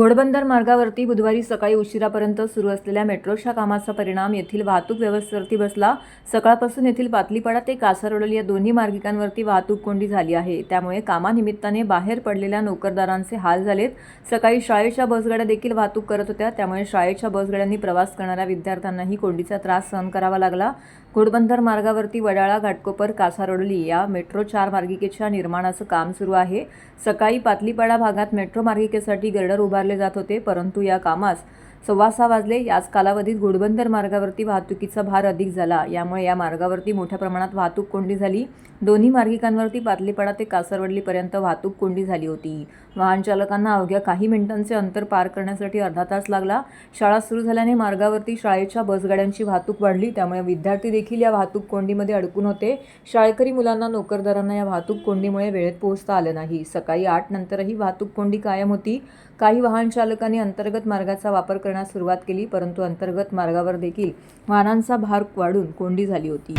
घोडबंदर मार्गावरती बुधवारी सकाळी उशिरापर्यंत सुरू असलेल्या मेट्रोच्या कामाचा परिणाम येथील वाहतूक व्यवस्थेवरती बसला. सकाळपासून येथील पातलीपाडा ते कासारवडली या दोन्ही मार्गिकांवरती वाहतूक कोंडी झाली आहे. त्यामुळे कामानिमित्ताने बाहेर पडलेल्या नोकरदारांचे हाल झालेत. सकाळी शाळेच्या बसगाड्या देखील वाहतूक करत होत्या. त्यामुळे शाळेच्या बसगाड्यांनी प्रवास करणाऱ्या विद्यार्थ्यांनाही कोंडीचा त्रास सहन करावा लागला. घोडबंदर मार्गावरती वडाळा घाटकोपर कासारोडली या मेट्रो चार मार्गिकेच्या निर्माणाचं काम सुरू आहे. सकाळी पातलीपाडा भागात मेट्रो मार्गिकेसाठी गर्डर उभारले जात होते परंतु या कामास सव्वा सहा वाजले. याच कालावधीत घोडबंदर मार्गावरती वाहतुकीचा भार अधिक झाला. यामुळे या मार्गावरती मोठ्या प्रमाणात वाहतूक कोंडी झाली. दोन्ही मार्गिकांवरती पातलीपाडा ते कासरवडलीपर्यंत वाहतूक कोंडी झाली होती. वाहन चालकांना अवघ्या काही मिनिटांचे अंतर पार करण्यासाठी अर्धा तास लागला. शाळा सुरू झाल्याने मार्गावरती शाळेच्या बसगाड्यांची वाहतूक वाढली. त्यामुळे विद्यार्थी देखील या वाहतूक कोंडीमध्ये अडकून होते. शाळकरी मुलांना नोकरदारांना या वाहतूक कोंडीमुळे वेळेत पोहोचता आलं नाही. सकाळी आठ नंतरही वाहतूक कोंडी कायम होती. काही वाहन चालकांनी अंतर्गत मार्गाचा वापर कर करण्यास सुरुवात केली परंतु अंतर्गत मार्गावर देखील वाहनांचा भार वाढून कोंडी झाली होती.